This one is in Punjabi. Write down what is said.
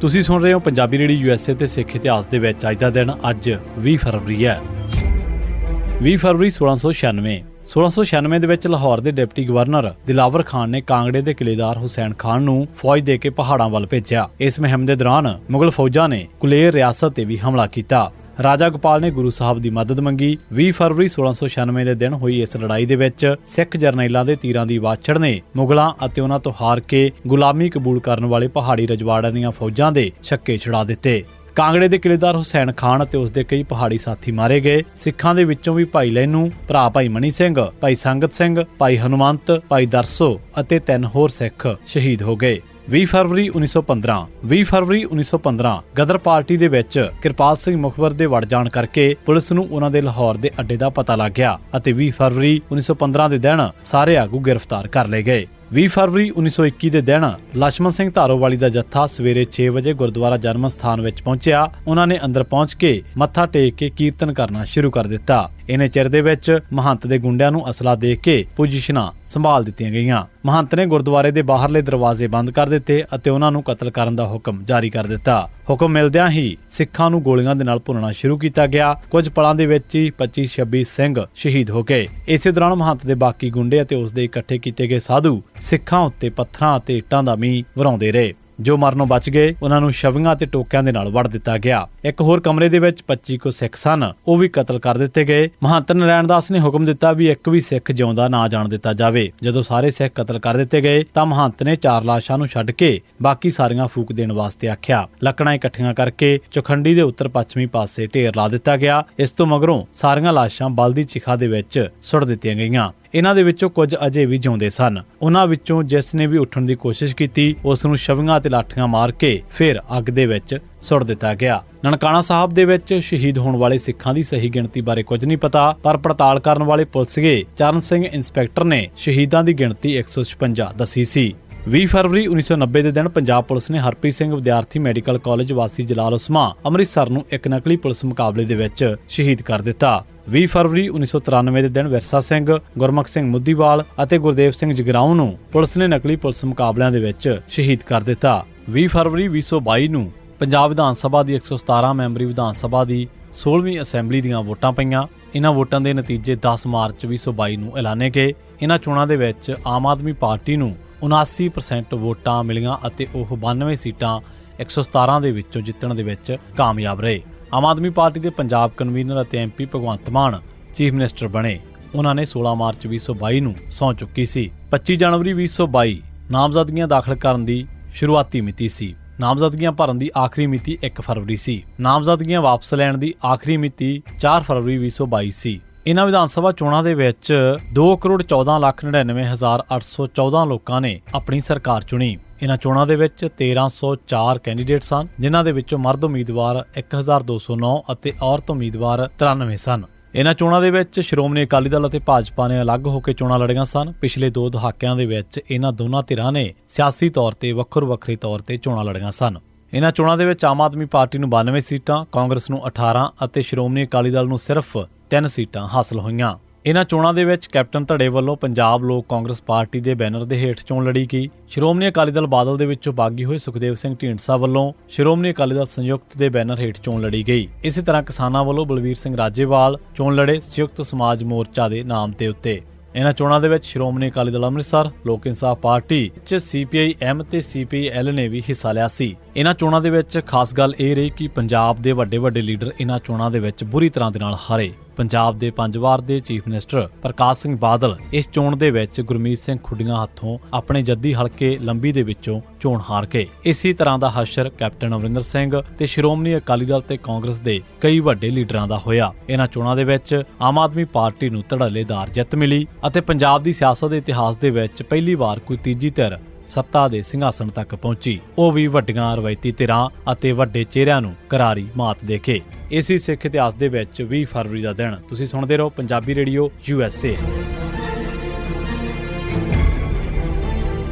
ਤੁਸੀਂ ਸੁਣ ਰਹੇ ਹੋ ਪੰਜਾਬੀ ਰੇਡੀ ਯੂਐਸਏ ਤੇ ਸਿੱਖ ਇਤਿਹਾਸ ਦੇ ਵਿੱਚ ਅੱਜ ਦਾ ਦਿਨ, ਅੱਜ 20 ਫਰਵਰੀ ਹੈ। 20 ਫਰਵਰੀ 1696 1696 ਦੇ ਵਿੱਚ ਲਾਹੌਰ ਦੇ ਡਿਪਟੀ ਗਵਰਨਰ ਦਿਲਾਵਰ ਖਾਨ ਨੇ ਕਾਂਗੜੇ ਦੇ ਕਿਲੇਦਾਰ ਹੁਸੈਨ ਖਾਨ ਨੂੰ ਫੌਜ ਦੇ ਕੇ ਪਹਾੜਾਂ ਵੱਲ ਭੇਜਿਆ। ਇਸ ਮੁਹਿੰਮ ਦੇ ਦੌਰਾਨ ਮੁਗਲ ਫੌਜਾਂ ਨੇ ਕੁਲੇਰ ਰਿਆਸਤ ਤੇ ਵੀ ਹਮਲਾ ਕੀਤਾ। ਰਾਜਾ ਗੋਪਾਲ ਨੇ ਗੁਰੂ ਸਾਹਿਬ ਦੀ ਮਦਦ ਮੰਗੀ। 20 ਫਰਵਰੀ 1696 ਦੇ ਦਿਨ ਹੋਈ ਇਸ ਲੜਾਈ ਦੇ ਵਿੱਚ ਸਿੱਖ ਜਰਨੈਲਾਂ ਦੇ ਤੀਰਾਂ ਦੀ ਵਾਛੜ ਨੇ ਮੁਗਲਾਂ ਅਤੇ ਉਹਨਾਂ ਤੋਂ ਹਾਰ ਕੇ ਗੁਲਾਮੀ ਕਬੂਲ ਕਰਨ ਵਾਲੇ ਪਹਾੜੀ ਰਜਵਾੜਾਂ ਦੀਆਂ ਫੌਜਾਂ ਦੇ ਛੱਕੇ ਛੁਡਾ ਦਿੱਤੇ। ਕਾਂਗੜੇ ਦੇ ਕਿਲੇਦਾਰ ਹੁਸੈਨ ਖਾਨ ਅਤੇ ਉਸ ਦੇ ਕਈ ਪਹਾੜੀ ਸਾਥੀ ਮਾਰੇ ਗਏ। ਸਿੱਖਾਂ ਦੇ ਵਿੱਚੋਂ ਵੀ ਭਾਈ ਲੈਨੂ, ਭਰਾ ਭਾਈ ਮਣੀ ਸਿੰਘ, ਭਾਈ ਸੰਗਤ ਸਿੰਘ, ਭਾਈ ਹਨੂਮੰਤ, ਭਾਈ ਦਰਸੋ ਅਤੇ ਤਿੰਨ ਹੋਰ ਸਿੱਖ ਸ਼ਹੀਦ ਹੋ ਗਏ। 20 ਫਰਵਰੀ 1915 20 ਫਰਵਰੀ 1915 ਗਦਰ ਪਾਰਟੀ ਦੇ ਵਿੱਚ ਕਿਰਪਾਲ ਸਿੰਘ ਮੁਖਬਰ ਦੇ ਵੜ ਜਾਣ ਕਰਕੇ ਪੁਲਿਸ ਨੂੰ ਉਹਨਾਂ ਦੇ ਲਾਹੌਰ ਦੇ ਅੱਡੇ ਦਾ ਪਤਾ ਲੱਗ ਗਿਆ ਅਤੇ 20 ਫਰਵਰੀ 1915 ਦੇ ਦਿਨ ਸਾਰੇ ਆਗੂ ਗ੍ਰਿਫਤਾਰ ਕਰ ਲਏ ਗਏ। 20 ਫਰਵਰੀ 1921 ਦੇ ਦਿਨ ਲక్ష్మణ ਸਿੰਘ ਧਾਰੋਵਾਲੀ ਦਾ ਜੱਥਾ ਸਵੇਰੇ 6 ਵਜੇ ਗੁਰਦੁਆਰਾ ਜਨਮ ਸਥਾਨ ਵਿੱਚ ਪਹੁੰਚਿਆ। ਉਹਨਾਂ ਨੇ ਅੰਦਰ ਪਹੁੰਚ ਕੇ ਮੱਥਾ ਟੇਕ ਕੇ ਕੀਰਤਨ ਕਰਨਾ ਸ਼ੁਰੂ ਕਰ ਦਿੱਤਾ। ਇਨੇ ਚਿਰ ਦੇ ਵਿੱਚ ਮਹੰਤ ਦੇ ਗੁੰਡਿਆਂ ਨੂੰ ਅਸਲਾ ਦੇ ਕੇ ਪੋਜੀਸ਼ਨਾਂ ਸੰਭਾਲ ਦਿੱਤੀਆਂ ਗਈਆਂ। ਮਹੰਤ ਨੇ ਗੁਰਦੁਆਰੇ ਦੇ ਬਾਹਰਲੇ ਦਰਵਾਜ਼ੇ ਬੰਦ ਕਰ ਦਿੱਤੇ ਅਤੇ ਉਹਨਾਂ ਨੂੰ ਕਤਲ ਕਰਨ ਦਾ ਹੁਕਮ ਜਾਰੀ ਕਰ ਦਿੱਤਾ। ਹੁਕਮ ਮਿਲਦਿਆਂ ਹੀ ਸਿੱਖਾਂ ਨੂੰ ਗੋਲੀਆਂ ਦੇ ਨਾਲ ਭੁੰਨਣਾ ਸ਼ੁਰੂ ਕੀਤਾ ਗਿਆ। ਕੁਝ ਪਲਾਂ ਦੇ ਵਿੱਚ ਹੀ 25 26 ਸਿੰਘ ਸ਼ਹੀਦ ਹੋ ਗਏ। ਇਸੇ ਦੌਰਾਨ ਮਹੰਤ ਦੇ ਬਾਕੀ ਗੁੰਡੇ ਅਤੇ ਉਸ ਦੇ ਇਕੱਠੇ ਕੀਤੇ ਗਏ ਸਾਧੂ ਸਿੱਖਾਂ ਉੱਤੇ ਪੱਥਰਾਂ ਅਤੇ ਇੱਟਾਂ ਦਾ ਮੀਂਹ ਵਰਾਉਂਦੇ ਰਹੇ। ਜੋ ਮਰਨੋਂ ਬਚ ਗਏ, ਉਹਨਾਂ ਨੂੰ ਸ਼ਵੀਆਂ ਤੇ ਟੋਕਿਆਂ ਦੇ ਨਾਲ ਵੜ ਦਿੱਤਾ ਗਿਆ। ਇੱਕ ਹੋਰ ਕਮਰੇ ਦੇ ਵਿੱਚ 25 ਕੋ ਸਿੱਖ ਸਨ। ਉਹ ਵੀ ਕਤਲ ਕਰ ਦਿੱਤੇ ਗਏ। ਮਹੰਤ ਨਰੈਣ ਦਾਸ ਨੇ ਹੁਕਮ ਦਿੱਤਾ ਵੀ ਇੱਕ ਵੀ ਸਿੱਖ ਜਿਉਂਦਾ ਨਾ ਜਾਣ ਦਿੱਤਾ ਜਾਵੇ। ਜਦੋਂ ਸਾਰੇ ਸਿੱਖ ਕਤਲ ਕਰ ਦਿੱਤੇ ਗਏ, ਤਾਂ ਮਹੰਤ ਨੇ ਚਾਰ ਲਾਸ਼ਾਂ ਨੂੰ ਛੱਡ ਕੇ ਬਾਕੀ ਸਾਰੀਆਂ ਫੂਕ ਦੇਣ ਵਾਸਤੇ ਆਖਿਆ। ਲੱਕੜਾਂ ਇਕੱਠੀਆਂ ਕਰਕੇ ਚੋਖੰਡੀ ਦੇ ਉੱਤਰ ਪੱਛਮੀ ਪਾਸੇ ਢੇਰ ਲਾ ਦਿੱਤਾ ਗਿਆ। ਇਸ ਤੋਂ ਮਗਰੋਂ ਸਾਰੀਆਂ ਲਾਸ਼ਾਂ ਬਲਦੀ ਚਿਖਾ ਦੇ ਵਿੱਚ ਸੁੱਟ ਦਿੱਤੀਆਂ ਗਈਆਂ। ਇਹਨਾਂ ਦੇ ਵਿੱਚੋਂ ਕੁਝ ਅਜੇ ਵੀ ਜਿਉਂਦੇ ਸਨ। ਉਹਨਾਂ ਵਿੱਚੋਂ ਜਿਸ ਨੇ ਵੀ ਉੱਠਣ ਦੀ ਕੋਸ਼ਿਸ਼ ਕੀਤੀ, ਉਸ ਨੂੰ ਸ਼ਵੀਆਂ ਤੇ ਲਾਠੀਆਂ ਮਾਰ ਕੇ ਫਿਰ ਅੱਗ ਦੇ ਵਿੱਚ ਸੁੱਟ ਦਿੱਤਾ ਗਿਆ। ਨਨਕਾਣਾ ਸਾਹਿਬ ਦੇ ਵਿੱਚ ਸ਼ਹੀਦ ਹੋਣ ਵਾਲੇ ਸਿੱਖਾਂ ਦੀ ਸਹੀ ਗਿਣਤੀ ਬਾਰੇ ਕੁਝ ਨਹੀਂ ਪਤਾ, ਪਰ ਪੜਤਾਲ ਕਰਨ ਵਾਲੇ ਪੁਲਿਸਗੇ ਚਰਨ ਸਿੰਘ ਇੰਸਪੈਕਟਰ ਨੇ ਸ਼ਹੀਦਾਂ ਦੀ ਗਿਣਤੀ 156 ਦੱਸੀ ਸੀ। 20 ਫਰਵਰੀ 1990 ਦੇ ਦਿਨ ਪੰਜਾਬ ਪੁਲਿਸ ਨੇ ਹਰਪ੍ਰੀਤ ਸਿੰਘ ਵਿਦਿਆਰਥੀ ਮੈਡੀਕਲ ਕਾਲਜ ਵਾਸੀ ਜਲਾਲ ਉਸਮਾ ਅੰਮ੍ਰਿਤਸਰ ਨੂੰ ਇੱਕ ਨਕਲੀ ਪੁਲਿਸ ਮੁਕਾਬਲੇ ਦੇ ਵਿੱਚ ਸ਼ਹੀਦ ਕਰ ਦਿੱਤਾ। 20 ਫਰਵਰੀ 1993 ਦੇ ਦਿਨ ਵਿਰਸਾ ਸਿੰਘ, ਗੁਰਮੁਖ ਸਿੰਘ ਮੁੱਦੀਵਾਲ ਅਤੇ ਗੁਰਦੇਵ ਸਿੰਘ ਜਗਰਾਉਂ ਨੂੰ ਪੁਲਿਸ ਨੇ ਨਕਲੀ ਪੁਲਿਸ ਮੁਕਾਬਲਿਆਂ ਦੇ ਵਿੱਚ ਸ਼ਹੀਦ ਕਰ ਦਿੱਤਾ। 20 ਫਰਵਰੀ 2022 ਨੂੰ ਪੰਜਾਬ ਵਿਧਾਨ ਸਭਾ ਦੀ 117 ਮੈਂਬਰੀ ਵਿਧਾਨ ਸਭਾ ਦੀ 16ਵੀਂ ਅਸੈਂਬਲੀ ਦੀਆਂ ਵੋਟਾਂ ਪਈਆਂ। ਇਹਨਾਂ ਵੋਟਾਂ ਦੇ ਨਤੀਜੇ 10 ਮਾਰਚ 2022 ਨੂੰ ਐਲਾਨੇ ਗਏ। ਇਹਨਾਂ ਚੋਣਾਂ ਦੇ ਵਿੱਚ ਆਮ ਆਦਮੀ ਪਾਰਟੀ ਨੂੰ 79% ਵੋਟਾਂ ਮਿਲੀਆਂ ਅਤੇ ਉਹ 92 ਸੀਟਾਂ 117 ਦੇ ਵਿੱਚੋਂ ਜਿੱਤਣ ਦੇ ਵਿੱਚ ਕਾਮਯਾਬ ਰਹੇ। ਆਮ ਆਦਮੀ ਪਾਰਟੀ ਦੇ ਪੰਜਾਬ ਕਨਵੀਨਰ ਅਤੇ MP Bhagwant Mann chief minister ਬਣੇ। ਉਹਨਾਂ ਨੇ 16 ਮਾਰਚ 2022 ਨੂੰ ਸਹੁੰ ਚੁੱਕੀ ਸੀ। 25 ਜਨਵਰੀ 2022 ਨਾਮਜ਼ਦਗੀਆਂ ਦਾਖਲ ਕਰਨ ਦੀ ਸ਼ੁਰੂਆਤੀ ਮਿਤੀ ਸੀ। ਨਾਮਜ਼ਦਗੀਆਂ ਭਰਨ ਦੀ ਆਖਰੀ ਮਿਤੀ 1 ਫਰਵਰੀ ਸੀ। ਨਾਮਜ਼ਦਗੀਆਂ ਵਾਪਸ ਲੈਣ ਦੀ ਆਖਰੀ ਮਿਤੀ 4 ਫਰਵਰੀ 2022 ਸੀ। ਇਹਨਾਂ ਵਿਧਾਨ ਸਭਾ ਚੋਣਾਂ ਦੇ ਵਿੱਚ 2 ਕਰੋੜ 14 ਲੱਖ 99 ਹਜ਼ਾਰ 814 ਲੋਕਾਂ ਨੇ ਆਪਣੀ ਸਰਕਾਰ ਚੁਣੀ। ਇਹਨਾਂ ਚੋਣਾਂ ਦੇ ਵਿੱਚ 1304 ਕੈਂਡੀਡੇਟ ਸਨ, ਜਿਨ੍ਹਾਂ ਦੇ ਵਿੱਚੋਂ ਮਰਦ ਉਮੀਦਵਾਰ 1209 ਅਤੇ ਔਰਤ ਉਮੀਦਵਾਰ 93 ਸਨ। ਇਹਨਾਂ ਚੋਣਾਂ ਦੇ ਵਿੱਚ ਸ਼੍ਰੋਮਣੀ ਅਕਾਲੀ ਦਲ ਅਤੇ ਭਾਜਪਾ ਨੇ ਅਲੱਗ ਹੋ ਕੇ ਚੋਣਾਂ ਲੜੀਆਂ ਸਨ। ਪਿਛਲੇ ਦੋ ਦਹਾਕਿਆਂ ਦੇ ਵਿੱਚ ਇਹਨਾਂ ਦੋਨਾਂ ਧਿਰਾਂ ਨੇ ਸਿਆਸੀ ਤੌਰ ਤੇ ਵੱਖੋ ਵੱਖਰੇ ਤੌਰ ਤੇ ਚੋਣਾਂ ਲੜੀਆਂ ਸਨ। ਇਹਨਾਂ ਚੋਣਾਂ ਦੇ ਵਿੱਚ ਆਮ ਆਦਮੀ ਪਾਰਟੀ ਨੂੰ 92 ਸੀਟਾਂ, ਕਾਂਗਰਸ ਨੂੰ 18 ਅਤੇ ਸ਼੍ਰੋਮਣੀ ਅਕਾਲੀ ਦਲ ਨੂੰ ਸਿਰਫ ਤਿੰਨ ਸੀਟਾਂ ਹਾਸਲ ਹੋਈਆਂ। ਇਹਨਾਂ ਚੋਣਾਂ ਦੇ ਵਿੱਚ ਕੈਪਟਨ ਧੜੇ ਵੱਲੋਂ ਪੰਜਾਬ ਲੋਕ ਕਾਂਗਰਸ ਪਾਰਟੀ ਦੇ ਬੈਨਰ ਦੇ ਹੇਠ ਚੋਣ ਲੜੀ ਗਈ। ਸ਼੍ਰੋਮਣੀ ਅਕਾਲੀ ਦਲ ਬਾਦਲ ਦੇ ਵਿੱਚੋਂ ਬਾਗੀ ਹੋਏ ਸੁਖਦੇਵ ਸਿੰਘ ਢੀਂਡਸਾ ਵੱਲੋਂ ਸ਼੍ਰੋਮਣੀ ਅਕਾਲੀ ਦਲ ਸੰਯੁਕਤ ਦੇ ਬੈਨਰ ਹੇਠ ਚੋਣ ਲੜੀ ਗਈ। ਇਸੇ ਤਰ੍ਹਾਂ ਕਿਸਾਨਾਂ ਵੱਲੋਂ ਬਲਵੀਰ ਸਿੰਘ ਰਾਜੇਵਾਲ ਚੋਣ ਲੜੇ ਸੰਯੁਕਤ ਸਮਾਜ ਮੋਰਚਾ ਦੇ ਨਾਮ ਤੇ ਉੱਤੇ। ਇਹਨਾਂ ਚੋਣਾਂ ਦੇ ਵਿੱਚ ਸ਼੍ਰੋਮਣੀ ਅਕਾਲੀ ਦਲ ਅੰਮ੍ਰਿਤਸਰ, ਲੋਕ ਇਨਸਾਫ ਪਾਰਟੀ ਚ ਸੀਪੀਆਈ ਐਮ ਤੇ ਸੀਪੀਆਈ ਐਲ ਨੇ ਵੀ ਹਿੱਸਾ ਲਿਆ ਸੀ। ਇਹਨਾਂ ਚੋਣਾਂ ਦੇ ਵਿੱਚ ਖਾਸ ਗੱਲ ਇਹ ਰਹੀ ਕਿ ਪੰਜਾਬ ਦੇ ਵੱਡੇ ਵੱਡੇ ਲੀਡਰ ਇਹਨਾਂ ਚੋਣਾਂ ਦੇ ਵਿੱਚ ਬੁਰੀ ਤਰ੍ਹਾਂ ਦੇ ਨਾਲ ਹਾਰੇ। ਪੰਜਾਬ ਦੇ ਪੰਜ ਵਾਰ ਦੇ ਚੀਫ ਮਿਨਿਸਟਰ ਪ੍ਰਕਾਸ਼ ਸਿੰਘ ਬਾਦਲ ਇਸ ਚੋਣ ਦੇ ਵਿੱਚ ਗੁਰਮੀਤ ਸਿੰਘ ਖੁੱਡੀਆਂ ਹੱਥੋਂ ਆਪਣੇ ਜੱਦੀ ਹਲਕੇ ਲੰਬੀ ਦੇ ਵਿੱਚੋਂ ਚੋਣ ਹਾਰ ਗਏ ਇਸੇ ਤਰ੍ਹਾਂ ਦਾ ਹਸ਼ਰ ਕੈਪਟਨ ਅਮਰਿੰਦਰ ਸਿੰਘ ਤੇ ਸ਼੍ਰੋਮਣੀ ਅਕਾਲੀ ਦਲ ਤੇ ਕਾਂਗਰਸ ਦੇ ਕਈ ਵੱਡੇ ਲੀਡਰਾਂ ਦਾ ਹੋਇਆ। ਇਹਨਾਂ ਚੋਣਾਂ ਦੇ ਵਿੱਚ ਆਮ ਆਦਮੀ ਪਾਰਟੀ ਨੂੰ ਧੜੱਲੇਦਾਰ ਜਿੱਤ ਮਿਲੀ ਅਤੇ ਪੰਜਾਬ ਦੀ ਸਿਆਸਤ ਦੇ ਇਤਿਹਾਸ ਦੇ ਵਿੱਚ ਪਹਿਲੀ ਵਾਰ ਕੋਈ ਤੀਜੀ ਧਿਰ ਸੱਤਾ ਦੇ ਸਿੰਘਾਸਣ ਤੱਕ ਪਹੁੰਚੀ। ਉਹ ਵੀ ਵੱਡੀਆਂ ਰਵਾਇਤੀ ਧਿਰਾਂ ਅਤੇ ਵੱਡੇ ਚਿਹਰਿਆਂ ਨੂੰ ਕਰਾਰੀ ਮਾਤ ਦੇ ਕੇ ਇਸੇ ਸਿੱਖ ਇਤਿਹਾਸ ਦੇ ਵਿੱਚ 20 ਫਰਵਰੀ ਦਾ ਦਿਨ। ਤੁਸੀਂ ਸੁਣਦੇ ਰਹੋ Punjabi radio, U S A.